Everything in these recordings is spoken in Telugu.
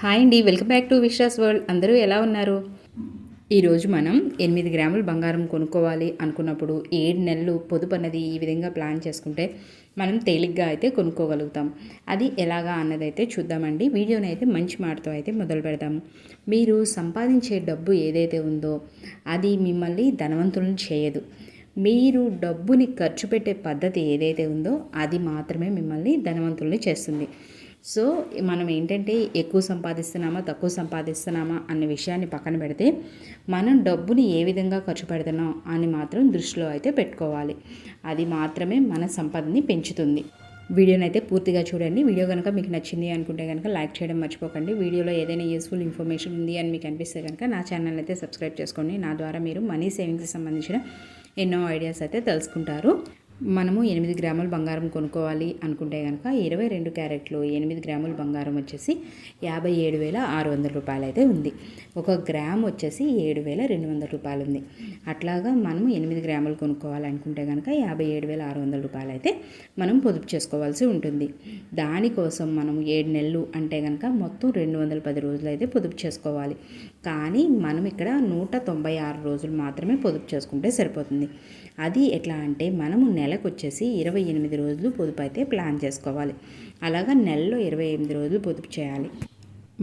హాయ్ అండి welcome back to Vishwas world. అందరూ ఎలా ఉన్నారు? ఈరోజు మనం ఎనిమిది గ్రాములు బంగారం కొనుక్కోవాలి అనుకున్నప్పుడు ఏడు నెలలు పొదుపు అన్నది ఈ విధంగా ప్లాన్ చేసుకుంటే మనం తేలిగ్గా అయితే కొనుక్కోగలుగుతాం. అది ఎలాగా అన్నదైతే చూద్దామండి. వీడియోని అయితే మంచి మాటతో అయితే మొదలు పెడతాము మీరు సంపాదించే డబ్బు ఏదైతే ఉందో అది మిమ్మల్ని ధనవంతులను చేయదు. మీరు డబ్బుని ఖర్చు పెట్టే పద్ధతి ఏదైతే ఉందో అది మాత్రమే మిమ్మల్ని ధనవంతుల్ని చేస్తుంది. సో మనం ఏంటంటే ఎక్కువ సంపాదిస్తున్నామా తక్కువ సంపాదిస్తున్నామా అన్న విషయాన్ని పక్కన పెడితే మనం డబ్బుని ఏ విధంగా ఖర్చు పెడుతున్నాం అని మాత్రం దృష్టిలో అయితే పెట్టుకోవాలి. అది మాత్రమే మన సంపదని పెంచుతుంది. వీడియోని అయితే పూర్తిగా చూడండి. వీడియో కనుక మీకు నచ్చింది అనుకుంటే కనుక లైక్ చేయడం మర్చిపోకండి. వీడియోలో ఏదైనా యూస్ఫుల్ ఇన్ఫర్మేషన్ ఉంది అని మీకు అనిపిస్తే కనుక నా ఛానల్ అయితే సబ్స్క్రైబ్ చేసుకోండి. నా ద్వారా మీరు మనీ సేవింగ్స్కి సంబంధించిన ఎన్నో ఐడియాస్ అయితే తెలుసుకుంటారు. మనము ఎనిమిది గ్రాముల బంగారం కొనుక్కోవాలి అనుకుంటే కనుక ఇరవై రెండు క్యారెట్లు ఎనిమిది గ్రాముల బంగారం వచ్చేసి యాభై ఏడు వేల ఆరు వందల రూపాయలు అయితే ఉంది. ఒక గ్రామ్ వచ్చేసి ఏడు వేల రెండు వందల రూపాయలు ఉంది అట్లాగా మనము ఎనిమిది గ్రాములు కొనుక్కోవాలనుకుంటే కనుక యాభై ఏడు వేల ఆరు వందల రూపాయలు అయితే మనం పొదుపు చేసుకోవాల్సి ఉంటుంది. దానికోసం మనం ఏడు నెలలు అంటే కనుక మొత్తం రెండు వందల పది రోజులు అయితే పొదుపు చేసుకోవాలి. కానీ మనం ఇక్కడ నూట తొంభై ఆరు రోజులు మాత్రమే పొదుపు చేసుకుంటే సరిపోతుంది. అది ఎట్లా అంటే మనము నెలకు వచ్చేసి ఇరవై ఎనిమిది రోజులు పొదుపు అయితే ప్లాన్ చేసుకోవాలి. అలాగా నెలలో ఇరవై ఎనిమిది రోజులు పొదుపు చేయాలి.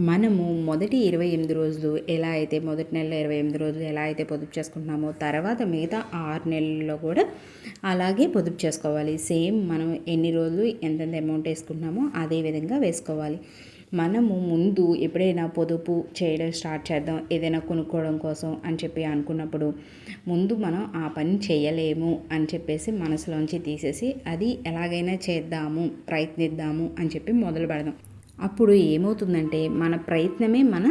మనము మొదటి ఇరవై ఎనిమిది రోజులు ఎలా అయితే మొదటి నెలలో ఇరవై ఎనిమిది రోజులు ఎలా అయితే పొదుపు చేసుకుంటున్నామో తర్వాత మిగతా ఆరు నెలల్లో కూడా అలాగే పొదుపు చేసుకోవాలి. సేమ్ మనం ఎన్ని రోజులు ఎంతెంత అమౌంట్ వేసుకుంటున్నామో అదే విధంగా వేసుకోవాలి. మనము ముందు ఎప్పుడైనా పొదుపు చేయడం స్టార్ట్ చేద్దాం ఏదైనా కొనుక్కోవడం కోసం అని చెప్పి అనుకున్నప్పుడు ముందు మనం ఆ పని చేయలేము అని చెప్పేసి మనసులోంచి తీసేసి అది ఎలాగైనా చేద్దాము ప్రయత్నిద్దాము అని చెప్పి మొదలు పెడదాం. అప్పుడు ఏమవుతుందంటే మన ప్రయత్నమే మన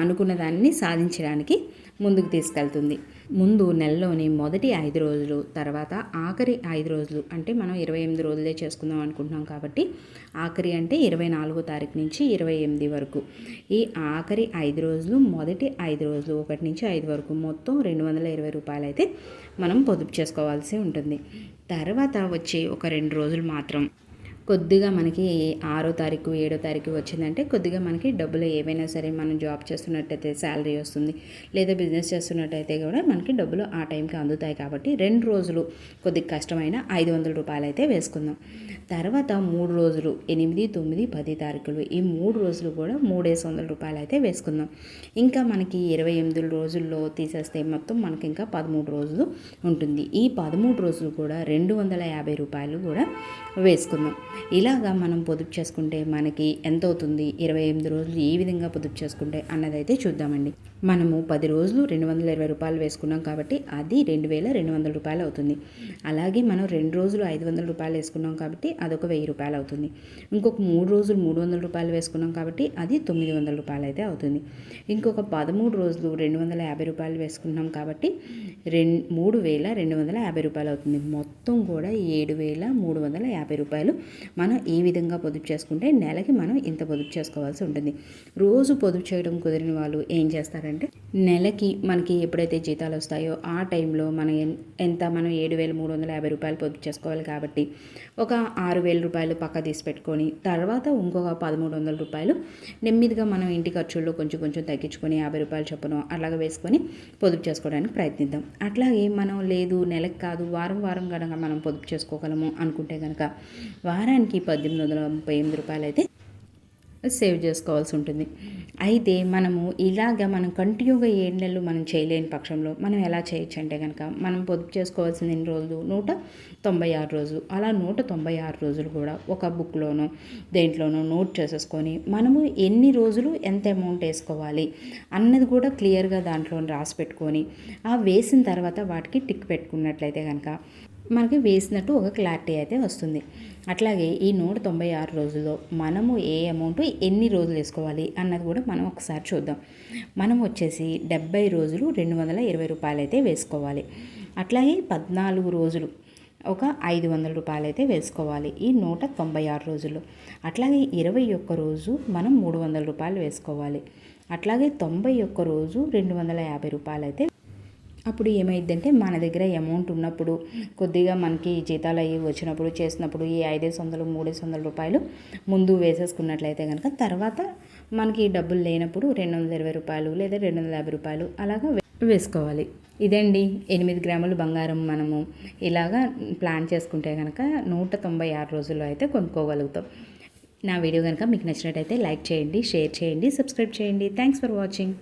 అనుకున్న దాన్ని సాధించడానికి ముందుకు తీసుకెళ్తుంది. ముందు నెలలోని మొదటి ఐదు రోజులు తర్వాత ఆఖరి ఐదు రోజులు అంటే మనం ఇరవై ఎనిమిది రోజులే చేసుకుందాం అనుకుంటున్నాం కాబట్టి ఆఖరి అంటే ఇరవై నాలుగో తారీఖు నుంచి ఇరవై ఎనిమిది వరకు. ఈ ఆఖరి ఐదు రోజులు మొదటి ఐదు రోజులు ఒకటి నుంచి ఐదు వరకు మొత్తం రెండు వందల ఇరవై రూపాయలు అయితే మనం పొదుపు చేసుకోవాల్సి ఉంటుంది. తర్వాత వచ్చే ఒక రెండు రోజులు మాత్రం కొద్దిగా మనకి ఆరో తారీఖు ఏడో తారీఖు వచ్చిందంటే కొద్దిగా మనకి డబ్బులు ఏవైనా సరే మనం జాబ్ చేస్తున్నట్టయితే శాలరీ వస్తుంది. లేదా బిజినెస్ చేస్తున్నట్టయితే కూడా మనకి డబ్బులు ఆ టైంకి అందుతాయి కాబట్టి రెండు రోజులు కొద్దిగా కష్టమైన ఐదు వందల రూపాయలు అయితే వేసుకుందాం. తర్వాత మూడు రోజులు ఎనిమిది తొమ్మిది పది తారీఖులు ఈ మూడు రోజులు కూడా మూడేసి వందల రూపాయలు అయితే వేసుకుందాం. ఇంకా మనకి ఇరవై ఎనిమిది రోజుల్లో తీసేస్తే మొత్తం మనకి ఇంకా పదమూడు రోజులు ఉంటుంది. ఈ పదమూడు రోజులు కూడా రెండు వందల యాభై రూపాయలు కూడా వేసుకుందాం. ఇలాగా మనం పొదుపు చేసుకుంటే మనకి ఎంత అవుతుంది ఇరవై ఎనిమిది రోజులు ఏ విధంగా పొదుపు చేసుకుంటే అన్నదైతే చూద్దామండి. మనము పది రోజులు రెండు వందల ఇరవై రూపాయలు వేసుకున్నాం కాబట్టి అది రెండు వేల రెండు వందల రూపాయలు అవుతుంది. అలాగే మనం రెండు రోజులు ఐదు వందల రూపాయలు వేసుకున్నాం కాబట్టి అదొక వెయ్యి రూపాయలు అవుతుంది. ఇంకొక మూడు రోజులు మూడు వందల రూపాయలు వేసుకున్నాం కాబట్టి అది తొమ్మిది వందల రూపాయలు అయితే అవుతుంది. ఇంకొక పదమూడు రోజులు రెండు వందల యాభై రూపాయలు వేసుకున్నాం కాబట్టి రెండు మూడు వేల రెండు వందల యాభై రూపాయలు అవుతుంది. మొత్తం కూడా ఏడు వేల మూడు వందల యాభై రూపాయలు మనం ఈ విధంగా పొదుపు చేసుకుంటే నెలకి మనం ఇంత పొదుపు చేసుకోవాల్సి ఉంటుంది. రోజు పొదుపు చేయడం కుదిరిన వాళ్ళు ఏం చేస్తారు? చేస్తారంటే నెలకి మనకి ఎప్పుడైతే జీతాలు వస్తాయో ఆ టైంలో మనం ఎంత మనం ఏడు వేల మూడు వందల యాభై రూపాయలు పొదుపు చేసుకోవాలి కాబట్టి ఒక ఆరు వేల రూపాయలు పక్క తీసి పెట్టుకొని తర్వాత ఇంకొక పదమూడు వందల రూపాయలు నెమ్మదిగా మనం ఇంటి ఖర్చుల్లో కొంచెం కొంచెం తగ్గించుకొని యాభై రూపాయలు చొప్పున అలాగ వేసుకొని పొదుపు చేసుకోవడానికి ప్రయత్నిద్దాం. అట్లాగే మనం లేదు నెలకు కాదు వారం వారం కనుక మనం పొదుపు చేసుకోగలము అనుకుంటే కనుక వారానికి పద్దెనిమిది వందల ముప్పై ఎనిమిది రూపాయలు అయితే సేవ్ చేసుకోవాల్సి ఉంటుంది. అయితే మనము ఇలాగ మనం కంటిన్యూగా ఏడు నెలలు మనం చేయలేని పక్షంలో మనం ఎలా చేయొచ్చు అంటే కనుక మనం పొదుపు చేసుకోవాల్సిన ఎన్ని రోజులు? నూట తొంభై ఆరు రోజులు. అలా నూట తొంభై ఆరు రోజులు కూడా ఒక బుక్లోనో దేంట్లోనో నోట్ చేసేసుకొని మనము ఎన్ని రోజులు ఎంత అమౌంట్ వేసుకోవాలి అన్నది కూడా క్లియర్గా దాంట్లో రాసి పెట్టుకొని ఆ వేసిన తర్వాత వాటికి టిక్ పెట్టుకున్నట్లయితే కనుక మనకి వేసినట్టు ఒక క్లారిటీ అయితే వస్తుంది. అట్లాగే ఈ నూట తొంభై ఆరు రోజుల్లో మనము ఏ అమౌంట్ ఎన్ని రోజులు వేసుకోవాలి అన్నది కూడా మనం ఒకసారి చూద్దాం. మనం వచ్చేసి డెబ్బై రోజులు రెండు వందల ఇరవై రూపాయలు అయితే వేసుకోవాలి. అట్లాగే పద్నాలుగు రోజులు ఒక ఐదు వందల రూపాయలు అయితే వేసుకోవాలి ఈ నూట తొంభై ఆరు రోజులు అట్లాగే ఇరవై ఒక్క రోజు మనం మూడు వందల రూపాయలు వేసుకోవాలి. అట్లాగే తొంభై ఒక్క రోజు రెండు వందల యాభై రూపాయలు అయితే అప్పుడు ఏమైందంటే మన దగ్గర అమౌంట్ ఉన్నప్పుడు కొద్దిగా మనకి జీతాలు అవి వచ్చినప్పుడు చేసినప్పుడు ఈ ఐదేసి వందలు మూడేసి వందల రూపాయలు ముందు వేసేసుకున్నట్లయితే కనుక తర్వాత మనకి డబ్బులు లేనప్పుడు రెండు వందల ఇరవై రూపాయలు లేదా రెండు వందల యాభై రూపాయలు అలాగా వేసుకోవాలి. ఇదండి ఎనిమిది గ్రాములు బంగారం మనము ఇలాగా ప్లాన్ చేసుకుంటే కనుక నూట తొంభై ఆరు రోజుల్లో అయితే కొనుక్కోగలుగుతాం. నా వీడియో కనుక మీకు నచ్చినట్టయితే లైక్ చేయండి షేర్ చేయండి సబ్స్క్రైబ్ చేయండి. Thanks for watching